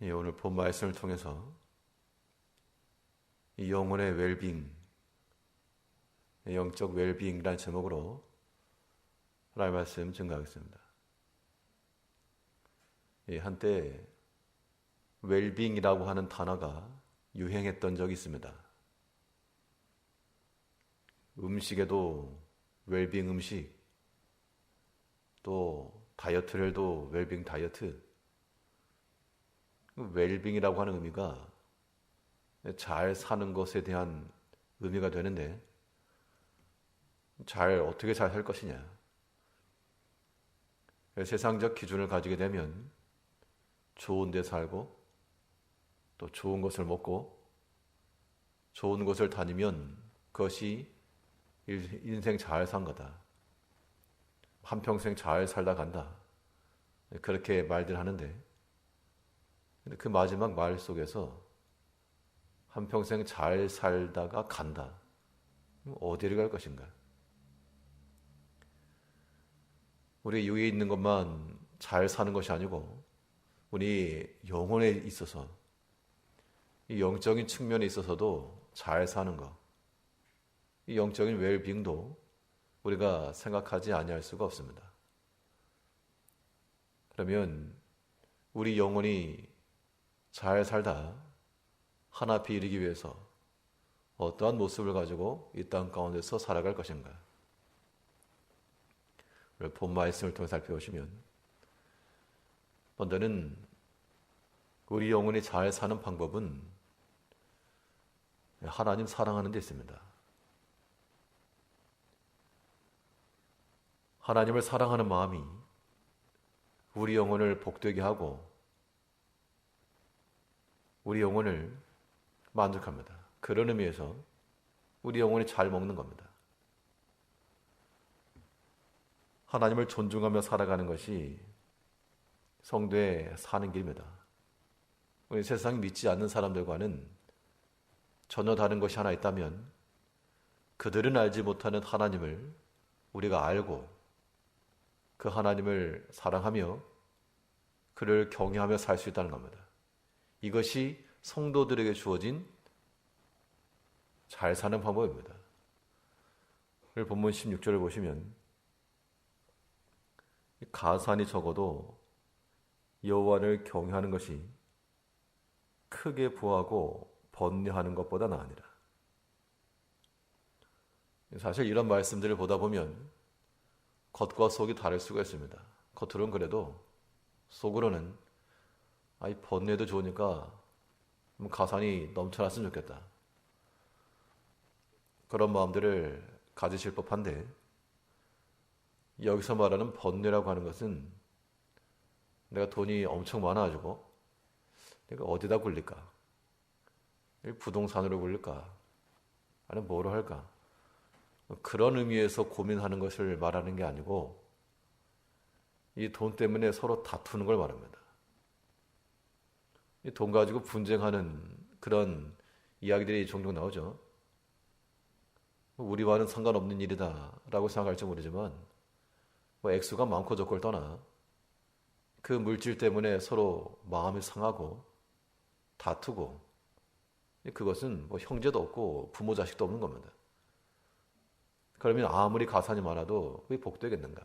예, 오늘 본 말씀을 통해서 이 영혼의 웰빙, 영적 웰빙이라는 제목으로 하나님의 말씀 증가하겠습니다. 예, 한때 웰빙이라고 하는 단어가 유행했던 적이 있습니다. 음식에도 웰빙 음식, 또 다이어트를도 웰빙 다이어트, 웰빙이라고 하는 의미가 잘 사는 것에 대한 의미가 되는데 잘 어떻게 잘 살 것이냐. 세상적 기준을 가지게 되면 좋은 데 살고 또 좋은 것을 먹고 좋은 곳을 다니면 그것이 인생 잘 산 거다. 한평생 잘 살다 간다. 그렇게 말들 하는데 그 마지막 말 속에서 한평생 잘 살다가 간다. 어디를 갈 것인가? 우리 위에 있는 것만 잘 사는 것이 아니고 우리 영혼에 있어서 이 영적인 측면에 있어서도 잘 사는 것, 이 영적인 웰빙도 우리가 생각하지 아니할 수가 없습니다. 그러면 우리 영혼이 잘 살다 하나 앞에 이르기 위해서 어떠한 모습을 가지고 이 땅 가운데서 살아갈 것인가? 본 말씀을 통해 살펴보시면 먼저는 우리 영혼이 잘 사는 방법은 하나님 사랑하는 데 있습니다. 하나님을 사랑하는 마음이 우리 영혼을 복되게 하고 우리 영혼을 만족합니다. 그런 의미에서 우리 영혼이 잘 먹는 겁니다. 하나님을 존중하며 살아가는 것이 성도의 사는 길입니다. 우리 세상 믿지 않는 사람들과는 전혀 다른 것이 하나 있다면 그들은 알지 못하는 하나님을 우리가 알고 그 하나님을 사랑하며 그를 경외하며 살 수 있다는 겁니다. 이것이 성도들에게 주어진 잘 사는 방법입니다. 본문 16절을 보시면 가산이 적어도 여호와를 경외하는 것이 크게 부하고 번뇌하는 것보다 나으니라. 사실 이런 말씀들을 보다 보면 겉과 속이 다를 수가 있습니다. 겉으로는 그래도 속으로는 아 이 번뇌도 좋으니까 가산이 넘쳐났으면 좋겠다. 그런 마음들을 가지실 법한데 여기서 말하는 번뇌라고 하는 것은 내가 돈이 엄청 많아가지고 내가 어디다 굴릴까? 부동산으로 굴릴까? 아니면 뭐로 할까? 그런 의미에서 고민하는 것을 말하는 게 아니고 이 돈 때문에 서로 다투는 걸 말합니다. 돈 가지고 분쟁하는 그런 이야기들이 종종 나오죠. 우리와는 상관없는 일이다라고 생각할지 모르지만 뭐 액수가 많고 적고를 떠나 그 물질 때문에 서로 마음이 상하고 다투고 그것은 뭐 형제도 없고 부모 자식도 없는 겁니다. 그러면 아무리 가산이 많아도 그게 복되겠는가?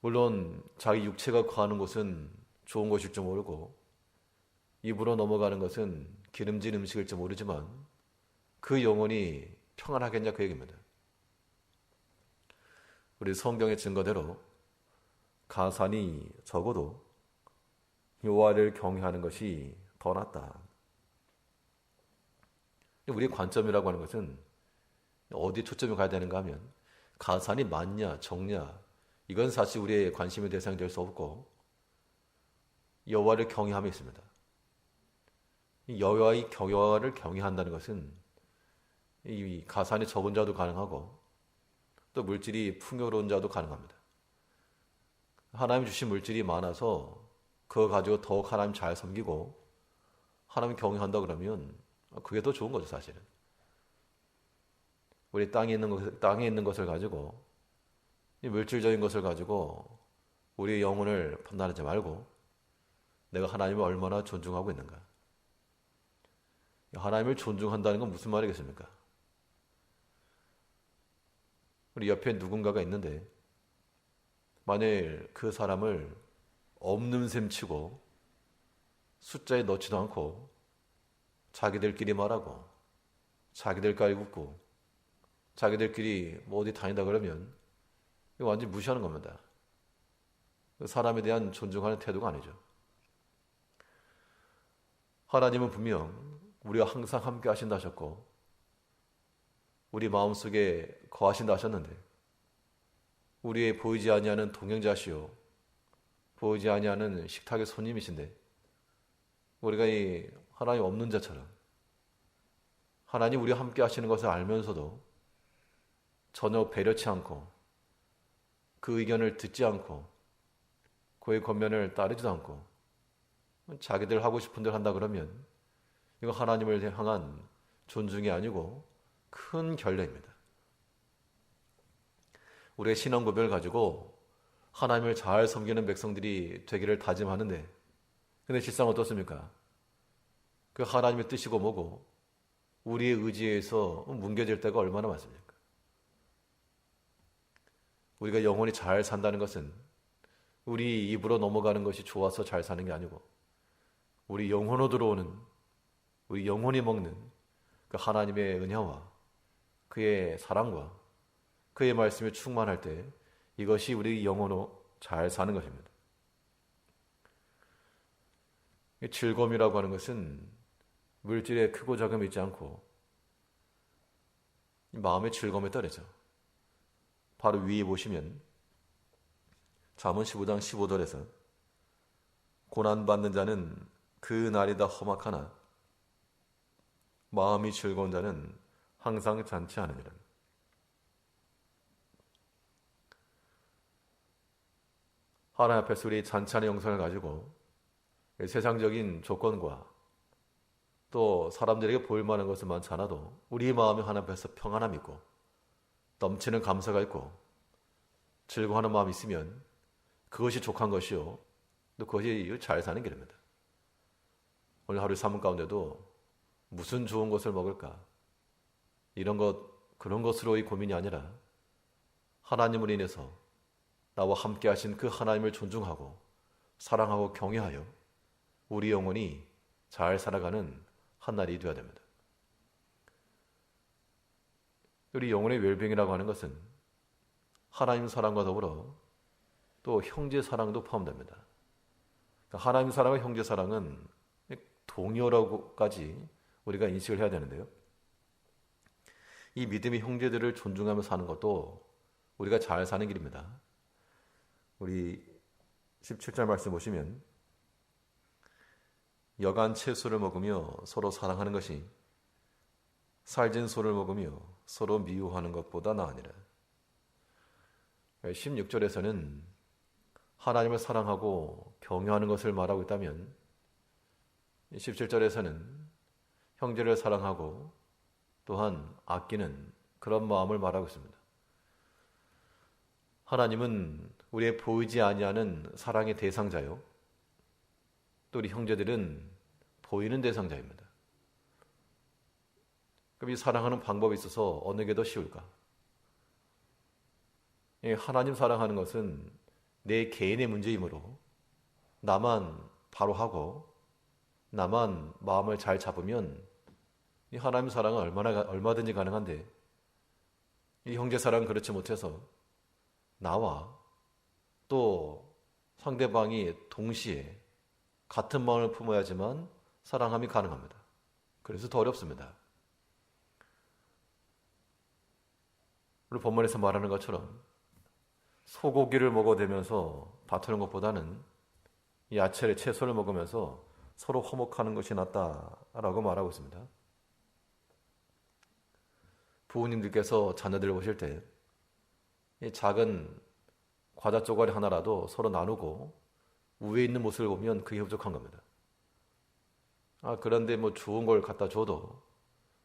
물론 자기 육체가 가는 곳은 좋은 것일 줄 모르고 입으로 넘어가는 것은 기름진 음식일지 모르지만 그 영혼이 평안하겠냐 그 얘기입니다. 우리 성경의 증거대로 가산이 적어도 여호와를 경외하는 것이 더 낫다. 우리의 관점이라고 하는 것은 어디에 초점이 가야 되는가 하면 가산이 많냐 적냐 이건 사실 우리의 관심의 대상이 될 수 없고 여호와를 경외함에 있습니다. 여호와의 경여를 경외한다는 것은 이 가산이 적은 자도 가능하고 또 물질이 풍요로운 자도 가능합니다. 하나님 주신 물질이 많아서 그거 가지고 더욱 하나님 잘 섬기고 하나님 경외한다 그러면 그게 더 좋은 거죠 사실은. 우리 땅에 있는 것, 땅에 있는 것을 가지고 이 물질적인 것을 가지고 우리 영혼을 판단하지 말고 내가 하나님을 얼마나 존중하고 있는가? 하나님을 존중한다는 건 무슨 말이겠습니까? 우리 옆에 누군가가 있는데 만일 그 사람을 없는 셈 치고 숫자에 넣지도 않고 자기들끼리 말하고 자기들까지 웃고 자기들끼리 뭐 어디 다닌다 그러면 이거 완전 무시하는 겁니다. 그 사람에 대한 존중하는 태도가 아니죠. 하나님은 분명 우리와 항상 함께 하신다 하셨고 우리 마음속에 거하신다 하셨는데 우리의 보이지 아니하는 동행자시오 보이지 아니하는 식탁의 손님이신데 우리가 이 하나님 없는 자처럼 하나님 우리와 함께 하시는 것을 알면서도 전혀 배려치 않고 그 의견을 듣지 않고 그의 권면을 따르지도 않고 자기들 하고 싶은 대로 한다 그러면 이거 하나님을 향한 존중이 아니고 큰 결례입니다. 우리의 신앙 고백을 가지고 하나님을 잘 섬기는 백성들이 되기를 다짐하는데 근데 실상 어떻습니까? 그 하나님의 뜻이고 뭐고 우리의 의지에서 뭉개질 때가 얼마나 많습니까? 우리가 영혼이 잘 산다는 것은 우리 입으로 넘어가는 것이 좋아서 잘 사는 게 아니고 우리 영혼으로 들어오는 우리 영혼이 먹는 그 하나님의 은혜와 그의 사랑과 그의 말씀이 충만할 때 이것이 우리 영혼으로 잘 사는 것입니다. 즐거움이라고 하는 것은 물질의 크고 작음이 있지 않고 마음의 즐거움에 따르죠. 바로 위에 보시면 잠언 15장 15절에서 고난받는 자는 그 날이 다 험악하나 마음이 즐거운 자는 항상 잔치하느니라. 하나님 앞에서 우리 잔치하는 영성을 가지고 세상적인 조건과 또 사람들에게 보일 만한 것은 많지 않아도 우리 마음이 하나님 앞에서 평안함 있고 넘치는 감사가 있고 즐거워하는 마음이 있으면 그것이 족한 것이요. 또 그것이 잘 사는 길입니다. 오늘 하루 삶 가운데도 무슨 좋은 것을 먹을까? 이런 것, 그런 것으로의 고민이 아니라 하나님을 인해서 나와 함께 하신 그 하나님을 존중하고 사랑하고 경외하여 우리 영혼이 잘 살아가는 한 날이 되어야 됩니다. 우리 영혼의 웰빙이라고 하는 것은 하나님 사랑과 더불어 또 형제 사랑도 포함됩니다. 그러니까 하나님 사랑과 형제 사랑은 동요라고까지 우리가 인식을 해야 되는데요. 이 믿음의 형제들을 존중하며 사는 것도 우리가 잘 사는 길입니다. 우리 17절 말씀 보시면 여간 채소를 먹으며 서로 사랑하는 것이 살진 소를 먹으며 서로 미워하는 것보다 나으니라. 16절에서는 하나님을 사랑하고 경외하는 것을 말하고 있다면 17절에서는 형제를 사랑하고 또한 아끼는 그런 마음을 말하고 있습니다. 하나님은 우리의 보이지 아니하는 사랑의 대상자요. 또 우리 형제들은 보이는 대상자입니다. 그럼 이 사랑하는 방법에 있어서 어느 게 더 쉬울까? 하나님 사랑하는 것은 내 개인의 문제이므로 나만 바로 하고 나만 마음을 잘 잡으면 이 하나님 사랑은 얼마나 얼마든지 가능한데 이 형제 사랑은 그렇지 못해서 나와 또 상대방이 동시에 같은 마음을 품어야지만 사랑함이 가능합니다. 그래서 더 어렵습니다. 우리 본문에서 말하는 것처럼 소고기를 먹어대면서 다투는 것보다는 야채를 채소를 먹으면서 서로 화목하는 것이 낫다라고 말하고 있습니다. 부모님들께서 자녀들을 보실 때 작은 과자 쪼가리 하나라도 서로 나누고 위에 있는 모습을 보면 그게 부족한 겁니다. 아, 그런데 뭐 좋은 걸 갖다 줘도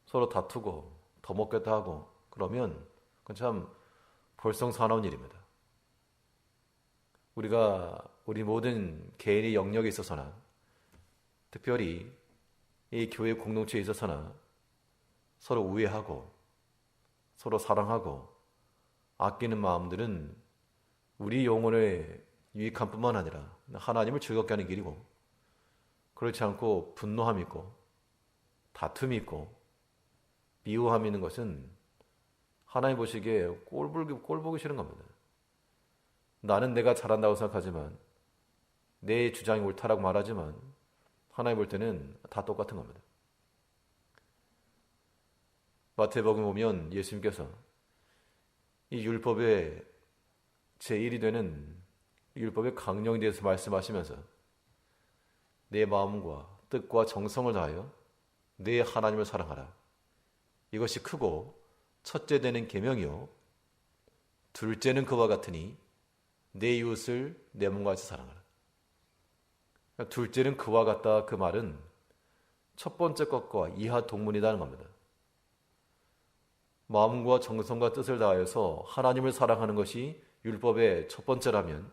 서로 다투고 더 먹겠다 하고 그러면 그건 참 볼성사나운 일입니다. 우리가 우리 모든 개인의 영역에 있어서나 특별히 이 교회 공동체에 있어서나 서로 우애하고 서로 사랑하고 아끼는 마음들은 우리 영혼에 유익한 뿐만 아니라 하나님을 즐겁게 하는 길이고 그렇지 않고 분노함 있고 다툼이 있고 미워함 있는 것은 하나님 보시기에 꼴보기, 꼴보기 싫은 겁니다. 나는 내가 잘한다고 생각하지만 내 주장이 옳다라고 말하지만 하나님 볼 때는 다 똑같은 겁니다. 마태복음 보면 예수님께서 이 율법의 제1이 되는 율법의 강령에 대해서 말씀하시면서 내 마음과 뜻과 정성을 다하여 내 하나님을 사랑하라. 이것이 크고 첫째 되는 계명이요 둘째는 그와 같으니 내 이웃을 내 몸과 같이 사랑하라. 둘째는 그와 같다 그 말은 첫 번째 것과 이하 동문이라는 겁니다. 마음과 정성과 뜻을 다하여서 하나님을 사랑하는 것이 율법의 첫 번째라면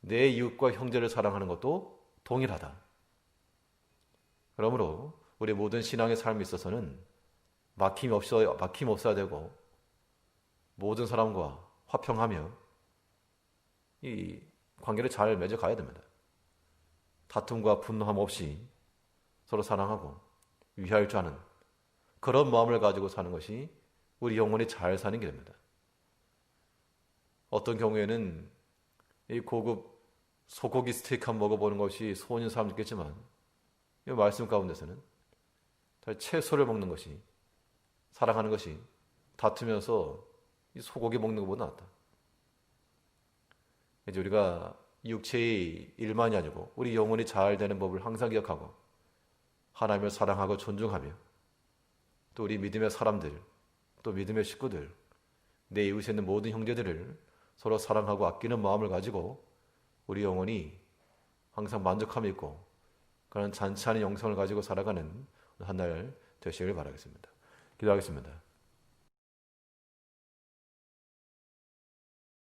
내 이웃과 형제를 사랑하는 것도 동일하다. 그러므로 우리 모든 신앙의 삶에 있어서는 막힘 없어 막힘 없어야 되고 모든 사람과 화평하며 이 관계를 잘 맺어 가야 됩니다. 다툼과 분노함 없이 서로 사랑하고 위할 줄 아는 그런 마음을 가지고 사는 것이 우리 영혼이 잘 사는 길입니다. 어떤 경우에는 이 고급 소고기 스테이크 한 먹어보는 것이 소원인 사람도 있겠지만 이 말씀 가운데서는 채소를 먹는 것이 사랑하는 것이 다투면서 이 소고기 먹는 것보다 낫다. 이제 우리가 육체의 일만이 아니고 우리 영혼이 잘 되는 법을 항상 기억하고 하나님을 사랑하고 존중하며 또 우리 믿음의 사람들 또 믿음의 식구들 내 이웃에 있는 모든 형제들을 서로 사랑하고 아끼는 마음을 가지고 우리 영혼이 항상 만족함이 있고 그런 잔치 하는 영성을 가지고 살아가는 한 날 되시길 바라겠습니다. 기도하겠습니다.